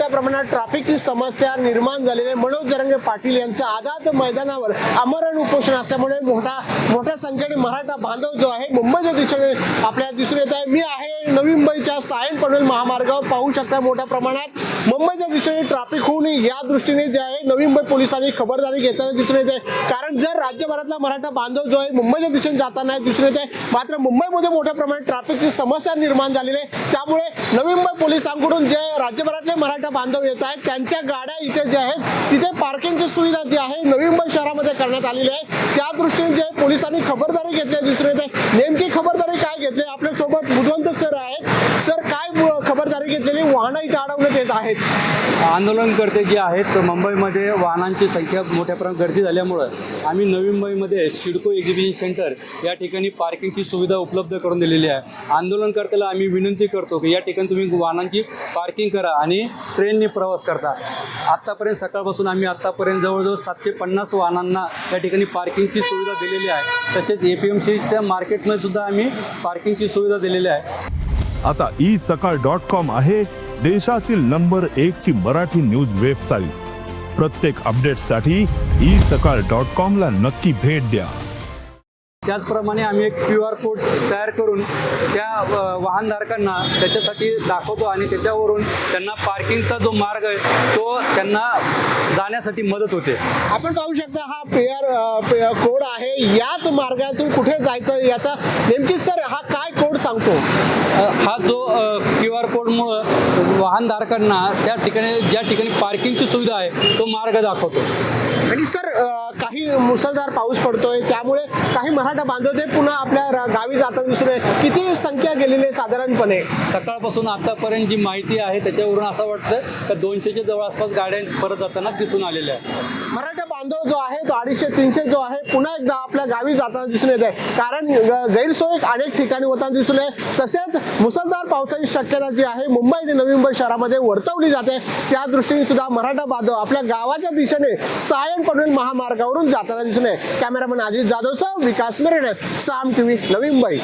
मोठ्या प्रमाणात ट्रॅफिकची समस्या निर्माण झालेली आहे. मनोज जरंगे पाटील यांचं आझाद मैदानावर आमरण उपोषण असल्यामुळे मोठा मोठ्या संख्येने मराठा बांधव जो आहे मुंबईच्या दिशेने आपल्याला दिसून येत आहे. मी आहे नवी मुंबईच्या सायन पनवेल महामार्गावर. पाहू शकता मोठ्या प्रमाणात मुंबईच्या दिशेने ट्रॅफिक होऊ नये या दृष्टीने जे आहे नवी मुंबई पोलिसांनी खबरदारी घेताना दिसून येते कारण जर राज्यभरातला मराठा बांधव जो आहे मुंबईच्या दिशेने जाताना दिसून येते मात्र मुंबईमध्ये मोठ्या प्रमाणात ट्रॅफिकची समस्या निर्माण झालेली आहे. त्यामुळे नवी मुंबई पोलिसांकडून जे राज्यभरातले मराठा बांधव येत आहेत. त्यांच्या गाड्या इथे ज्या आहेत तिथे पार्किंगची सुविधा जी आहे नवी मुंबई शहरामध्ये करण्यात आलेली आहे. त्या दृष्टीने जे पोलिसांनी खबरदारी घेतली दिसून येते नेमकी खबरदारी काय घेतली आपल्यासोबत बुधवंत सर आहेत. सर काय खबरदारी घेतलेली? वाहनं इथे अडवण्यात येत आहेत. आंदोलनकर्ते जे आहेत मुंबईमध्ये वाहनांची संख्या मोठ्या प्रमाणात गर्दी झाल्यामुळं आम्ही नवी मुंबईमध्ये सिडको एक्झिबिशन सेंटर या ठिकाणी पार्किंगची सुविधा उपलब्ध करून दिलेली आहे. आंदोलनकर्त्याला आम्ही विनंती करतो की या ठिकाणी तुम्ही वाहनांची पार्किंग करा आणि ट्रेनने प्रवास करतात. आत्तापर्यंत सकाळपासून आम्ही आत्तापर्यंत जवळजवळ सातशे पन्नास वाहनांना या ठिकाणी पार्किंगची सुविधा दिलेली आहे. तसेच ए पी एम सीच्या मार्केटमध्ये सुद्धा आम्ही पार्किंगची सुविधा दिलेली आहे. आता ई सकाळ डॉट कॉम आहे देशातील नंबर एक ची मराठी न्यूज वेबसाईट प्रत्येक अपडेटसाठी ई सकाळ डॉट कॉमला नक्की भेट द्या. त्याचप्रमाणे आम्ही एक क्यू आर कोड तयार करून त्या वाहनधारकांना त्याच्यासाठी दाखवतो आणि त्याच्यावरून त्यांना पार्किंगचा जो मार्ग आहे तो त्यांना जाण्यासाठी मदत होते. आपण पाहू शकता हा पेअर कोड आहे. याच मार्गातून कुठे जायचं याचा नेमकी सर हा काय कोड सांगतो? हा जो क्यू आर कोडमुळं वाहनधारकांना त्या ठिकाणी ज्या ठिकाणी पार्किंगची सुविधा आहे तो मार्ग दाखवतो. सर काही मुसळधार पाऊस पडतोय. त्यामुळे काही मराठा बांधव ते पुन्हा आपल्या गावी जातात दुसरे. किती संख्या गेलेली आहे साधारणपणे? सकाळपासून आतापर्यंत जी माहिती आहे त्याच्यावरून असं वाटतं का दोनशेच्या जवळ आसपास गाड्या परत जाताना दिसून आलेल्या आहेत? मराठा बांधव जो आहे तो अडीचशे तीनशे जो आहे पुन्हा एकदा आपल्या गावी जाताना दिसून येत आहे. कारण गैरसोय अनेक ठिकाणी होताना दिसून येते तसेच मुसळधार पावसाची शक्यता जी आहे मुंबई आणि नवी मुंबई शहरामध्ये वर्तवली जाते. त्या दृष्टीने सुद्धा मराठा बांधव आपल्या गावाच्या दिशेने सायन पनवेल महामार्गावरून जाताना दिसून आहे कॅमेरामन अजित जाधव सह विकास मेरेडे साम टीव्ही नवी मुंबई